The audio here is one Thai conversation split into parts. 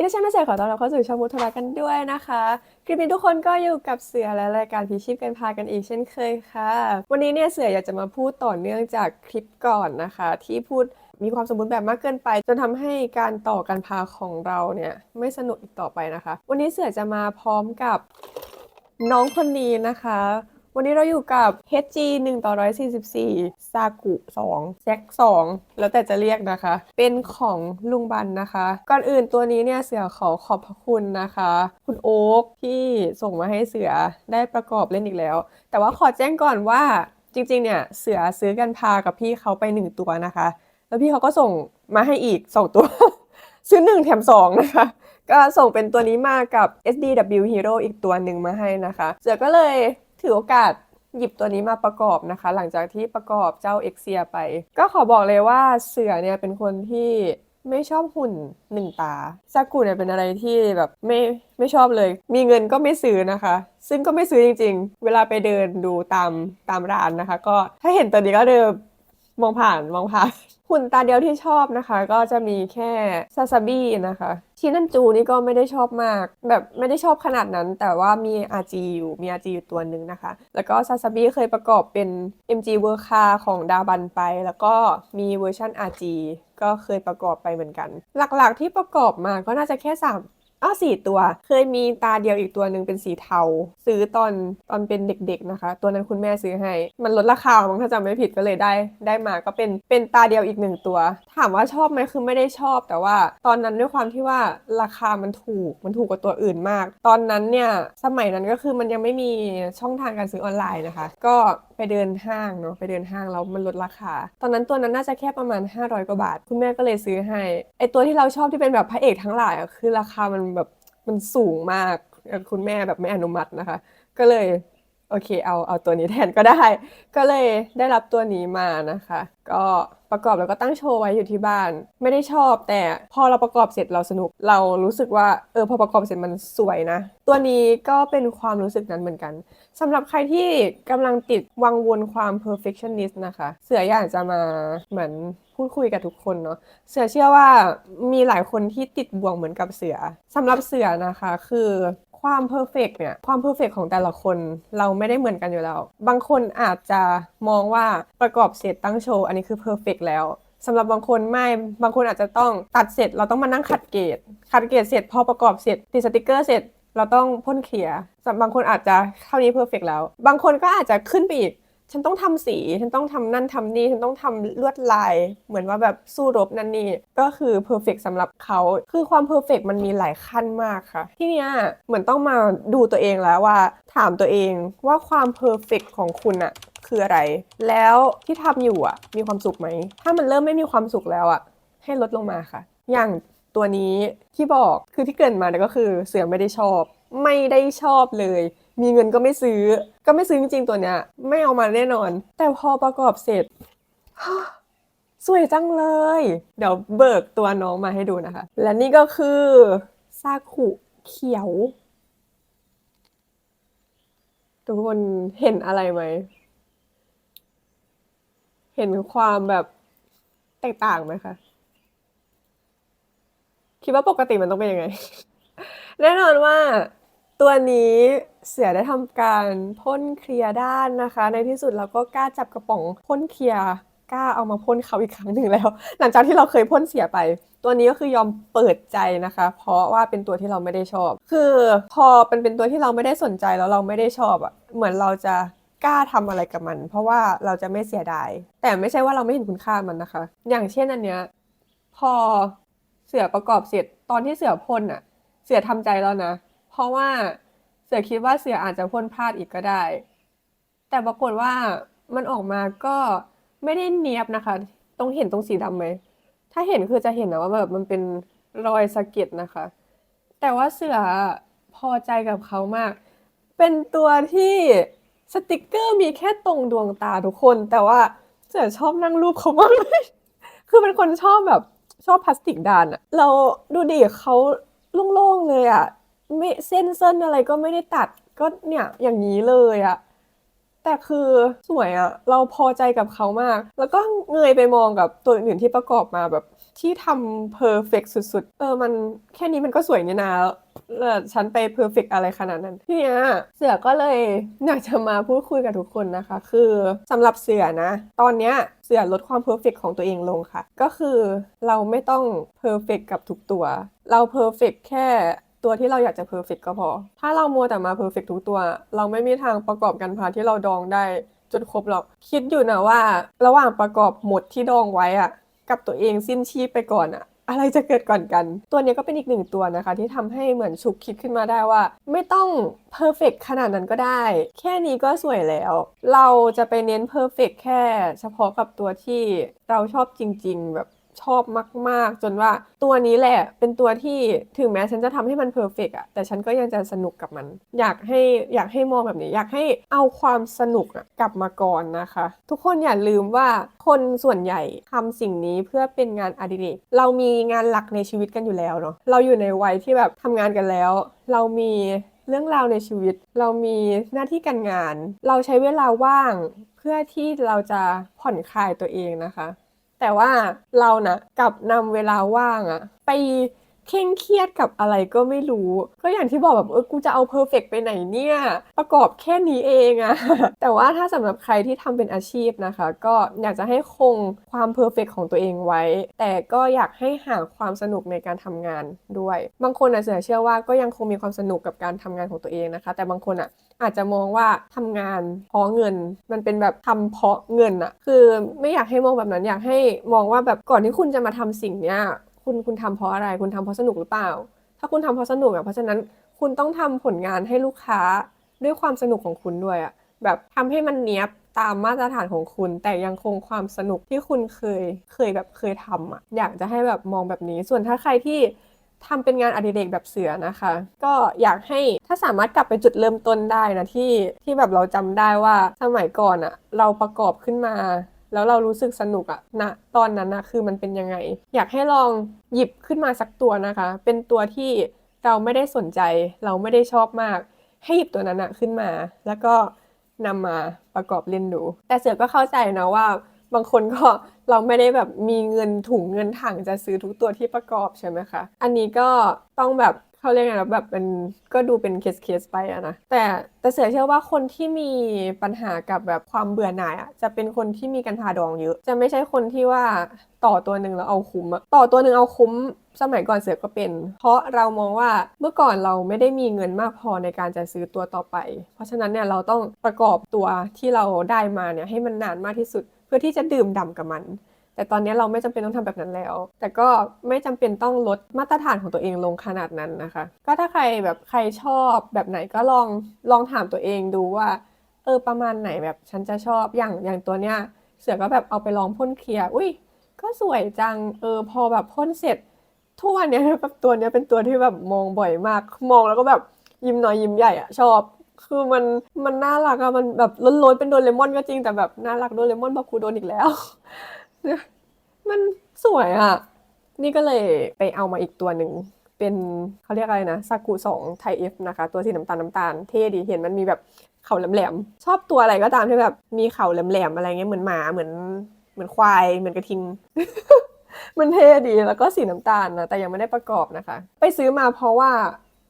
อินเตอร์เน็ตเสือขอต้อนรับเข้าสู่ช่องมุทรากันด้วยนะคะ คลิปนี้ทุกคนก็อยู่กับเสือและรายการพิชิตกันพากันอีกเช่นเคยค่ะ วันนี้เนี่ยเสืออยากจะมาพูดต่อเนื่องจากคลิปก่อนนะคะ ที่พูดมีความสมบูรณ์แบบมากเกินไป จนทำให้การต่อการพาของเราเนี่ยไม่สนุกอีกต่อไปนะคะ วันนี้เสือจะมาพร้อมกับน้องคนนี้นะคะ วันนี้เราอยู่กับ HG 1ต่อ144ซากุ2แซก2 แล้วแต่จะเรียกนะคะ เป็นของลุงบันนะคะ ก่อนอื่นตัวนี้เนี่ยเสือขอขอบพระคุณนะคะ คุณโอ๊คที่ส่งมาให้เสือได้ประกอบเล่นอีกแล้ว แต่ว่าขอแจ้งก่อนว่าจริงๆ เนี่ยเสือซื้อกันพากับพี่เขาไปหนึ่งตัวนะคะ แล้วพี่เขาก็ส่งมาให้อีก 2 ตัว ซื้อหนึ่งแถมสองนะคะก็ส่งเป็นตัวนี้มากับ SDW Hero อีกตัวหนึ่งมาให้นะคะ เสือก็เลย ถือโอกาสหยิบตัวนี้มาประกอบนะคะ หลังจากที่ประกอบเจ้าเอ็กเซียไป ก็ขอบอกเลยว่าเสือเนี่ยเป็นคนที่ไม่ชอบหุ่นหนึ่งตาซากุเนี่ยเป็นอะไรที่แบบไม่ไม่ชอบเลย มีเงินก็ไม่ซื้อนะคะ ซึ่งก็ไม่ซื้อจริง ๆ เวลาไปเดินดูตามตามร้านนะคะ ก็ถ้าเห็นตัวนี้ก็เดิน มองผ่านมองผ่าน หุ่นตาเดียวที่ชอบนะคะ ก็จะมีแค่ซาซาบินะคะชินันจูนี่ก็ไม่ได้ชอบมาก แบบไม่ได้ชอบขนาดนั้น แต่ว่ามี RG อยู่มี RG อยู่ตัวหนึ่งนะคะ แล้วก็ซาซาบิเคยประกอบเป็น MG w o r k a ของดาบันไป แล้วก็มีเวอร์ชัน RG ก็เคยประกอบไปเหมือนกัน หลักๆที่ประกอบมาก็น่าจะแค่สาม อ้าวสี่ตัว เคยมีตาเดียวอีกตัวหนึ่งเป็นสีเทา ซื้อตอนตอนเป็นเด็กๆนะคะ ตัวนั้นคุณแม่ซื้อให้ มันลดราคามั้งถ้าจำไม่ผิดก็เลยได้ ได้มาก็เป็นเป็นตาเดียวอีกหนึ่งตัว ถามว่าชอบไหมคือไม่ได้ชอบ แต่ว่าตอนนั้นด้วยความที่ว่าราคามันถูกมันถูกกว่าตัวอื่นมาก ตอนนั้นเนี่ยสมัยนั้นก็คือมันยังไม่มีช่องทางการซื้อออนไลน์นะคะ ก็ ไปเดินห้างเนาะไปเดินห้างแล้วมันลดราคา ตอนนั้นตัวนั้นน่าจะแค่ประมาณ 500 กว่าบาท คุณแม่ก็เลยซื้อให้ไอตัวที่เราชอบที่เป็นแบบพระเอกทั้งหลายอะคือราคามันแบบมันสูงมากคุณแม่แบบไม่อนุมัตินะคะ ก็เลยโอเคเอาเอาตัวนี้แทนก็ได้ ก็เลยได้รับตัวนี้มานะคะ ก็ ประกอบแล้วก็ตั้งโชว์ไว้อยู่ที่บ้าน ไม่ได้ชอบแต่พอเราประกอบเสร็จเราสนุก เรารู้สึกว่าเออพอประกอบเสร็จมันสวยนะ ตัวนี้ก็เป็นความรู้สึกนั้นเหมือนกันสำหรับใครที่กำลังติดวังวนความ perfectionist นะคะ เสืออยากจะมาเหมือนพูดคุยกับทุกคนเนาะเสือเชื่อว่ามีหลายคนที่ติดบ่วงเหมือนกับเสือสำหรับเสือนะคะ คือ ความเพอร์เฟกเนี่ยความเพอร์เฟกของแต่ละคนเราไม่ได้เหมือนกันอยู่แล้ว บางคนอาจจะมองว่าประกอบเสร็จตั้งโชว์อันนี้คือเพอร์เฟกแล้วสำหรับบางคนไม่ บางคนอาจจะต้องตัดเสร็จ เราต้องมานั่งขัดเกรดขัดเกรดเสร็จพอประกอบเสร็จติดสติกเกอร์เสร็จเราต้องพ่นเขียบบางคนอาจจะเท่านี้เพอร์เฟกแล้ว บางคนก็อาจจะขึ้นไปอีก ฉันต้องทำสี ฉันต้องทำนั่นทำนี่ ฉันต้องทำลวดลาย เหมือนว่าแบบสู้รบนั่นนี่ ก็คือเพอร์เฟกสำหรับเขา คือความเพอร์เฟกมันมีหลายขั้นมากค่ะ ที่เนี้ยเหมือนต้องมาดูตัวเองแล้วว่า ถามตัวเองว่าความเพอร์เฟกของคุณอะคืออะไร แล้วที่ทำอยู่อะมีความสุขไหม ถ้ามันเริ่มไม่มีความสุขแล้วอะให้ลดลงมาค่ะ อย่างตัวนี้ที่บอกคือที่เกรินมาเนี่ก็คือเสือไม่ได้ชอบ ไม่ได้ชอบเลยมีเงินก็ไม่ซื้อ ก็ไม่ซื้อจริงๆตัวเนี้ย ไม่เอามาแน่นอน แต่พอประกอบเสร็จสวยจังเลย เดี๋ยวเบิกตัวน้องมาให้ดูนะคะ และนี่ก็คือซากุเขียว ทุกคนเห็นอะไรไหม เห็นความแบบแตกต่างไหมคะ คิดว่าปกติมันต้องเป็นยังไง แน่นอนว่า ตัวนี้เสือได้ทำการพ่นเคลียร์ด้านนะคะ ในที่สุดเราก็กล้าจับกระป๋องพ่นเคลียร์กล้าเอามาพ่นเขาอีกครั้งหนึ่งแล้ว หลังจากที่เราเคยพ่นเสียไป ตัวนี้ก็คือยอมเปิดใจนะคะ เพราะว่าเป็นตัวที่เราไม่ได้ชอบ คือพอเป็นเป็นตัวที่เราไม่ได้สนใจแล้วเราไม่ได้ชอบอะเหมือนเราจะกล้าทำอะไรกับมัน เพราะว่าเราจะไม่เสียดายแต่ไม่ใช่ว่าเราไม่เห็นคุณค่ามันนะคะ อย่างเช่นอันเนี้ยพอเสือประกอบเสร็จตอนที่เสือพ่นอะ เสือทำใจแล้วนะ เพราะว่าเสือคิดว่าเสืออาจจะพ่นพลาดอีกก็ได้ แต่ปรากฏว่ามันออกมาก็ไม่ได้เนียบนะคะ ตรงเห็นตรงสีดำไหม ถ้าเห็นคือจะเห็นนะว่าแบบมันเป็นรอยสะเก็ดนะคะ แต่ว่าเสือพอใจกับเขามาก เป็นตัวที่สติกเกอร์มีแค่ตรงดวงตาทุกคน แต่ว่าเสือชอบนั่งรูปเขามากเลย คือเป็นคนชอบแบบชอบพลาสติกดานอะเราดูดิเขาโล่งๆเลยอะ ไม่เส้นเส้นอะไรก็ไม่ได้ตัดก็เนี่ยอย่างนี้เลยอะแต่คือสวยอะเราพอใจกับเขามาก แล้วก็เงยไปมองกับตัวอื่นที่ประกอบมาแบบที่ทำเพอร์เฟกสุดๆ เออมันแค่นี้มันก็สวยนี่นะเออฉันไปเพอร์เฟกอะไรขนาดนั้นทีเนี้ยเสือก็เลยอยากจะมาพูดคุยกับทุกคนนะคะ คือสำหรับเสือนะ ตอนเนี้ยเสือลดความเพอร์เฟกของตัวเองลงค่ะ ก็คือเราไม่ต้องเพอร์เฟกกับทุกตัว เราเพอร์เฟกแค่ ตัวที่เราอยากจะเพอร์เฟกก็พอ ถ้าเรามัวแต่มาเพอร์เฟกทุกตัว เราไม่มีทางประกอบกันพาที่เราดองได้จนครบหรอก คิดอยู่นะว่า ระหว่างประกอบหมดที่ดองไว้อะกับตัวเองสิ้นชีพไปก่อนอะอะไรจะเกิดก่อนกัน ตัวนี้ก็เป็นอีกหนึ่งตัวนะคะ ที่ทำให้เหมือนฉุกคิดขึ้นมาได้ว่า ไม่ต้องเพอร์เฟกขนาดนั้นก็ได้ แค่นี้ก็สวยแล้ว เราจะไปเน้นเพอร์เฟกแค่เฉพาะกับตัวที่เราชอบจริง ๆ แบบ ชอบมาก ๆ จนว่าตัวนี้แหละเป็นตัวที่ถึงแม้ฉันจะทำให้มันเพอร์เฟกอะแต่ฉันก็ยังจะสนุกกับมัน อยากให้อยากให้มองแบบนี้ อยากให้เอาความสนุกอะกลับมาก่อนนะคะ ทุกคนอย่าลืมว่าคนส่วนใหญ่ทำสิ่งนี้เพื่อเป็นงานอดิเรกเรามีงานหลักในชีวิตกันอยู่แล้วเนาะเราอยู่ในวัยที่แบบทำงานกันแล้ว เรามีเรื่องราวในชีวิต เรามีหน้าที่การงาน เราใช้เวลาว่างเพื่อที่เราจะผ่อนคลายตัวเองนะคะ แต่ว่าเรานะกลับนำเวลาว่างอะไป เคร่งเครียดกับอะไรก็ไม่รู้ ก็อย่างที่บอกแบบเออกูจะเอาเพอร์เฟกไปไหนเนี่ย ประกอบแค่นี้เองอะแต่ว่าถ้าสำหรับใครที่ทำเป็นอาชีพนะคะ ก็อยากจะให้คงความเพอร์เฟกของตัวเองไว้ แต่ก็อยากให้หาความสนุกในการทำงานด้วย บางคนอะเสือเชื่อว่าก็ยังคงมีความสนุกกับการทำงานของตัวเองนะคะ แต่บางคนอะอาจจะมองว่าทำงานเพราะเงิน มันเป็นแบบทำเพราะเงินอะคือไม่อยากให้มองแบบนั้นอยากให้มองว่าแบบก่อนที่คุณจะมาทำสิ่งเนี้ย คุณคุณทำเพราะอะไร คุณทำเพราะสนุกหรือเปล่า ถ้าคุณทำเพราะสนุกอะเพราะฉะนั้นคุณต้องทำผลงานให้ลูกค้าด้วยความสนุกของคุณด้วยอะแบบทำให้มันเนี้ยบตามมาตรฐานของคุณ แต่ยังคงความสนุกที่คุณเคยเคยแบบเคยทำอะอยากจะให้แบบมองแบบนี้ ส่วนถ้าใครที่ทำเป็นงานอดิเรกแบบเสือนะคะ ก็อยากให้ถ้าสามารถกลับไปจุดเริ่มต้นได้นะที่ที่แบบเราจำได้ว่าสมัยก่อนอะเราประกอบขึ้นมา แล้วเรารู้สึกสนุกอะณตอนนั้นนะคือมันเป็นยังไง อยากให้ลองหยิบขึ้นมาสักตัวนะคะ เป็นตัวที่เราไม่ได้สนใจ เราไม่ได้ชอบมาก ให้หยิบตัวนั้นอะขึ้นมา แล้วก็นำมาประกอบเล่นดู แต่เสือก็เข้าใจนะว่า บางคนก็เราไม่ได้แบบมีเงินถุงเงินถังจะซื้อทุกตัวที่ประกอบใช่ไหมคะ อันนี้ก็ต้องแบบ เขาเรียกไงนะแบบเป็นก็ดูเป็นเคสเคสไปอะนะแต่แต่เสือเชื่อว่าคนที่มีปัญหากับแบบความเบื่อหน่ายอะจะเป็นคนที่มีกันพาดองเยอะ จะไม่ใช่คนที่ว่าต่อตัวหนึ่งแล้วเอาคุ้มอะต่อตัวหนึ่งเอาคุ้มสมัยก่อนเสือก็เป็น เพราะเรามองว่าเมื่อก่อนเราไม่ได้มีเงินมากพอในการจะซื้อตัวต่อไป เพราะฉะนั้นเนี่ยเราต้องประกอบตัวที่เราได้มาเนี่ยให้มันนานมากที่สุด เพื่อที่จะดื่มด่ำกับมัน แต่ตอนนี้เราไม่จำเป็นต้องทำแบบนั้นแล้ว แต่ก็ไม่จำเป็นต้องลดมาตรฐานของตัวเองลงขนาดนั้นนะคะ ก็ถ้าใครแบบใครชอบแบบไหนก็ลองลองถามตัวเองดูว่าเออประมาณไหนแบบฉันจะชอบอย่างอย่างตัวเนี้ยเสือก็แบบเอาไปลองพ่นเคลียร์อุ้ยก็สวยจังเออพอแบบพ่นเสร็จทุกวันเนี้ยแบบตัวเนี้ยเป็นตัวที่แบบมองบ่อยมาก มองแล้วก็แบบยิ้มน้อยยิ้มใหญ่อะชอบคือมันมันน่ารักอะมันแบบล้นๆเป็นโดนเรมอนก็จริงแต่แบบน่ารักโดนเรมอนบอกกูโดนอีกแล้ว มันสวยอะนี่ก็เลยไปเอามาอีกตัวหนึ่ง เป็นเขาเรียกอะไรนะซากุสองไทเอฟนะคะ ตัวสีน้ำตาลน้ำตาลเท่ดีเห็นมันมีแบบเขาแหลมๆชอบตัวอะไรก็ตามที่แบบมีเขาแหลมๆอะไรเงี้ยเหมือนหมาเหมือนเหมือนควายเหมือนกระทิงมันเท่ดีแล้วก็สีน้ำตาลนะแต่ยังไม่ได้ประกอบนะคะ ไปซื้อมาเพราะว่า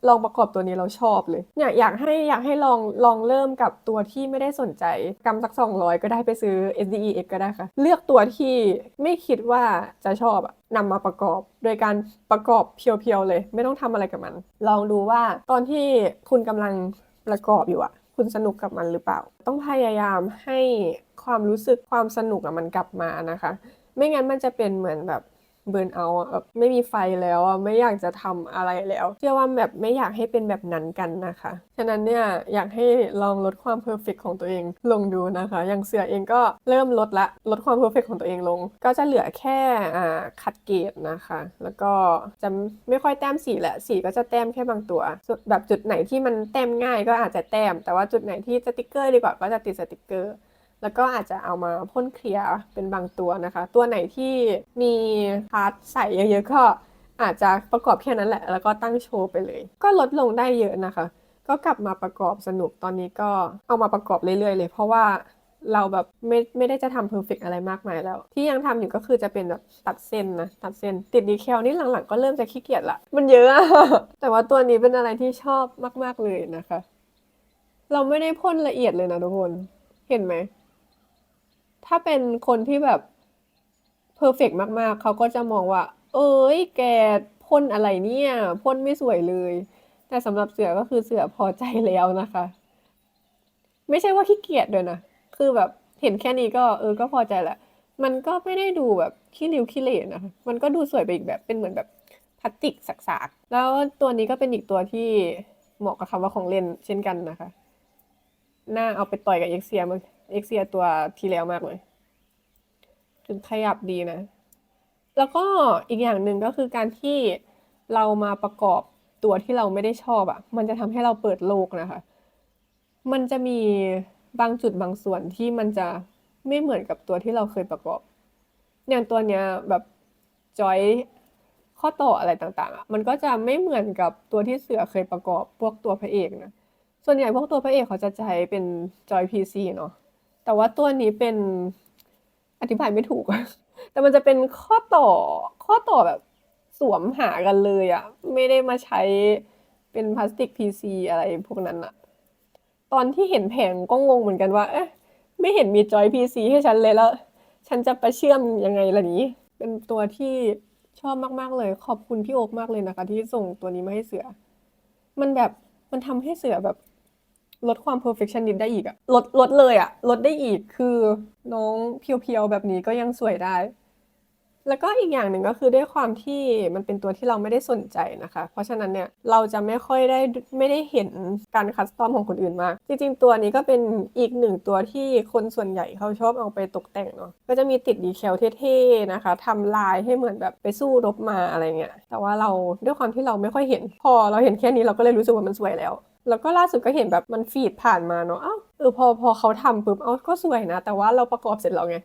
ลองประกอบตัวนี้เราชอบเลยเนี่ยอยากให้อยากให้ลองลองเริ่มกับตัวที่ไม่ได้สนใจกำสัก 200 ก็ได้ไปซื้อ SDEX ก็ได้ค่ะ เลือกตัวที่ไม่คิดว่าจะชอบนำมาประกอบ โดยการประกอบเพียวๆเลย ไม่ต้องทำอะไรกับมัน ลองดูว่าตอนที่คุณกำลังประกอบอยู่อะคุณสนุกกับมันหรือเปล่า ต้องพยายามให้ความรู้สึกความสนุกอะมันกลับมานะคะ ไม่งั้นมันจะเป็นเหมือนแบบ เบิร์นเอาแบบไม่มีไฟแล้วอะไม่อยากจะทำอะไรแล้ว เชื่อว่าแบบไม่อยากให้เป็นแบบนั้นกันนะคะ ฉะนั้นเนี่ยอยากให้ลองลดความเพอร์เฟกของตัวเองลงดูนะคะ อย่างเสือเองก็เริ่มลดละลดความเพอร์เฟกของตัวเองลง ก็จะเหลือแค่อ่าคัดเกรดนะคะ แล้วก็จะไม่ค่อยแต้มสีแหละสีก็จะแต้มแค่บางตัว แบบจุดไหนที่มันแต้มง่ายก็อาจจะแต้ม แต่ว่าจุดไหนที่สติกเกอร์ดีกว่าก็จะติดสติกเกอร์ แล้วก็อาจจะเอามาพ่นเคลียร์เป็นบางตัวนะคะ ตัวไหนที่มีพาร์ทใส่เยอะๆก็อาจจะประกอบแค่นั้นแหละ แล้วก็ตั้งโชว์ไปเลย ก็ลดลงได้เยอะนะคะ ก็กลับมาประกอบสนุกตอนนี้ก็เอามาประกอบเรื่อยๆเลย เพราะว่าเราแบบไม่ไม่ได้จะทำเพอร์เฟกอะไรมากมายแล้ว ที่ยังทำอยู่ก็คือจะเป็นแบบตัดเส้นนะ ตัดเส้น ติดดีแคลนี่หลังๆ ก็เริ่มจะขี้เกียจละ มันเยอะอะ แต่ว่าตัวนี้เป็นอะไรที่ชอบมากๆเลยนะคะ เราไม่ได้พ่นละเอียดเลยนะทุกคน เห็นไหม ถ้าเป็นคนที่แบบเพอร์เฟกมากๆ เขาก็จะมองว่า เอ้ย แกพ่นอะไรเนี่ยพ่นไม่สวยเลย แต่สำหรับเสือก็คือเสือพอใจแล้วนะคะ ไม่ใช่ว่าขี้เกียจด้วยนะ คือแบบเห็นแค่นี้ก็เออก็พอใจแหละมันก็ไม่ได้ดูแบบขี้ริ้วขี้เหร่นะคะ มันก็ดูสวยไปอีกแบบเป็นเหมือนแบบพลาสติกสักๆ แล้วตัวนี้ก็เป็นอีกตัวที่เหมาะกับคำว่าของเล่นเช่นกันนะคะน่าเอาไปต่อยกับเอ็กเซียมัน เอ็กเซียตัวที่แล้วมากเลยถึงขยับดีนะ แล้วก็อีกอย่างหนึ่งก็คือการที่เรามาประกอบตัวที่เราไม่ได้ชอบอะ่ะ มันจะทำให้เราเปิดโลกนะคะ มันจะมีบางจุดบางส่วนที่มันจะไม่เหมือนกับตัวที่เราเคยประกอบ อย่างตัวเนี้ยแบบจอยข้อต่ออะไรต่างๆอะ มันก็จะไม่เหมือนกับตัวที่เสือเคยประกอบพวกตัวพระเอกนะ ส่วนใหญ่พวกตัวพระเอกเขาจะใช้เป็นจอย PC เนาะ แต่ว่าตัวนี้เป็นอธิบายไม่ถูก แต่มันจะเป็นข้อต่อข้อต่อแบบสวมหากันเลยอะไม่ได้มาใช้เป็นพลาสติก PC อะไรพวกนั้นอะตอนที่เห็นแผงก็งงเหมือนกันว่า เอ๊ะ ไม่เห็นมีจอย PC ให้ฉันเลยแล้ว ฉันจะไปเชื่อมยังไงล่ะนี้ เป็นตัวที่ชอบมากๆเลย ขอบคุณพี่โอ๊กมากเลยนะคะ ที่ส่งตัวนี้มาให้เสือ มันแบบมันทำให้เสือแบบ ลดความ perfectionist ได้อีกอะลดลดเลยอะลดได้อีกคือน้องเพียวๆแบบนี้ก็ยังสวยได้ แล้วก็อีกอย่างหนึ่งก็คือด้วยความที่มันเป็นตัวที่เราไม่ได้สนใจนะคะ เพราะฉะนั้นเนี่ยเราจะไม่ค่อยได้ไม่ได้เห็นการคัสตอมของคนอื่นมาก จริงๆ ตัวนี้ก็เป็นอีกหนึ่งตัวที่คนส่วนใหญ่เขาชอบเอาไปตกแต่งเนาะก็จะมีติดดีเทลเท่ๆนะคะทำลายให้เหมือนแบบไปสู้รบมาอะไรเงี้ยแต่ว่าเราด้วยความที่เราไม่ค่อยเห็น พอเราเห็นแค่นี้เราก็เลยรู้สึกว่ามันสวยแล้วแล้วก็ล่าสุดก็เห็นแบบมันฟีดผ่านมาเนาะอ้าวเออพอพอเขาทำปุ๊บเอาก็สวยนะ แต่ว่าเราประกอบเสร็จแล้วไง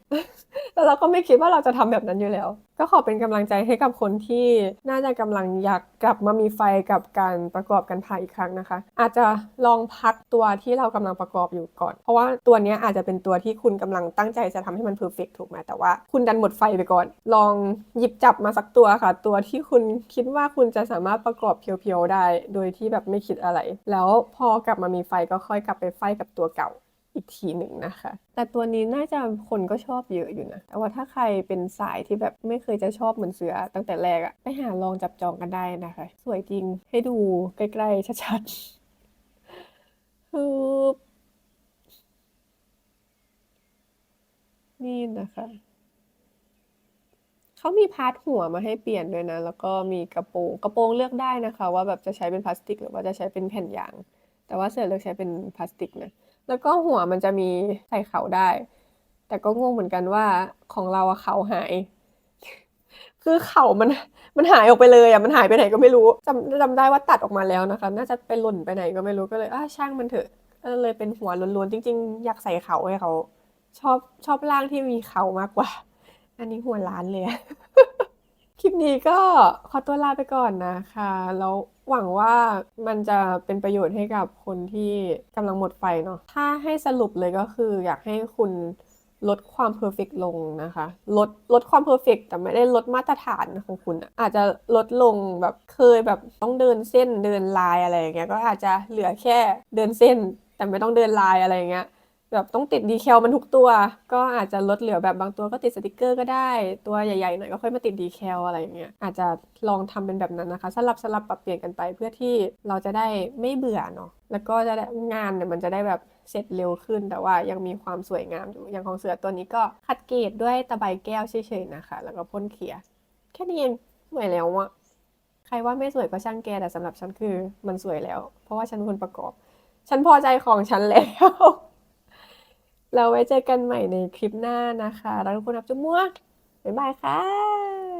แล้วเราก็ไม่คิดว่าเราจะทำแบบนั้นอยู่แล้วก็ขอเป็นกำลังใจให้กับคนที่น่าจะกำลังอยากกลับมามีไฟกับการประกอบกันพายอีกครั้งนะคะ อาจจะลองพักตัวที่เรากำลังประกอบอยู่ก่อน เพราะว่าตัวนี้อาจจะเป็นตัวที่คุณกำลังตั้งใจจะทำให้มันเพอร์เฟกถูกไหมแต่ว่า คุณดันหมดไฟไปก่อน ลองหยิบจับมาสักตัวค่ะ ตัวที่คุณคิดว่าคุณจะสามารถประกอบเพียวๆได้ โดยที่แบบไม่คิดอะไร แล้วพอกลับมามีไฟก็ค่อยกลับไปไฟกับตัวเก่า อีกทีหนึ่งนะคะ แต่ตัวนี้น่าจะคนก็ชอบเยอะอยู่นะ แต่ว่าถ้าใครเป็นสายที่แบบไม่เคยจะชอบเหมือนเสือ ตั้งแต่แรกอะไปหาลองจับจองกันได้นะคะ สวยจริงให้ดูใกล้ๆชัดๆฮึบนี่นะคะเขามีพาร์ทหัวมาให้เปลี่ยนด้วยนะ แล้วก็มีกระโปรงกระโปรงเลือกได้นะคะ ว่าแบบจะใช้เป็นพลาสติก หรือว่าจะใช้เป็นแผ่นยาง แต่ว่าเสือเลือกใช้เป็นพลาสติกนะ แล้วก็หัวมันจะมีใส่เขาได้ แต่ก็งงเหมือนกันว่าของเราอะเขาหาย คือเขามันมันหายออกไปเลยอะมันหายไปไหนก็ไม่รู้จำจำได้ว่าตัดออกมาแล้วนะคะ น่าจะไปหล่นไปไหนก็ไม่รู้ก็เลยอะช่างมันเถอะก็เลยเป็นหัวล้วนๆจริง ๆ อยากใส่เขาให้เขาชอบชอบร่างที่มีเขามากกว่า อันนี้หัวล้านเลยอะ ลิปนี้ก็ขอตัวลาไปก่อนนะคะ แล้วหวังว่ามันจะเป็นประโยชน์ให้กับคนที่กำลังหมดไฟเนาะ ถ้าให้สรุปเลยก็คืออยากให้คุณลดความเพอร์เฟกลงนะคะ ลดลดความเพอร์เฟกแต่ไม่ได้ลดมาตรฐานของคุณอะอาจจะลดลงแบบเคยแบบต้องเดินเส้นเดินลายอะไรอย่างเงี้ย ก็อาจจะเหลือแค่เดินเส้น แต่ไม่ต้องเดินลายอะไรอย่างเงี้ย แบบต้องติดดีแคลมันทุกตัว ก็อาจจะลดเหลือแบบบางตัวก็ติดสติกเกอร์ก็ได้ ตัวใหญ่ๆหน่อยก็ค่อยมาติดดีแคลอะไรอย่างเงี้ยอาจจะลองทำเป็นแบบนั้นนะคะ สลับสลับปรับเปลี่ยนกันไปเพื่อที่เราจะได้ไม่เบื่อเนาะแล้วก็จะได้งานเนี่ยมันจะได้แบบเสร็จเร็วขึ้น แต่ว่ายังมีความสวยงามอยู่อย่างของเสือตัวนี้ก็คัดเกรดด้วยตะไบแก้วเฉยๆนะคะ แล้วก็พ่นเขียแค่นี้เองสวยแล้วอะใครว่าไม่สวยก็ช่างแกแต่สำหรับฉันคือมันสวยแล้ว เพราะว่าฉันเป็นคนประกอบ ฉันพอใจของฉันแล้ว เราไว้เจอกันใหม่ในคลิปหน้านะคะรักทุกคนรับจุ๊บมั่วบ๊ายบายค่ะ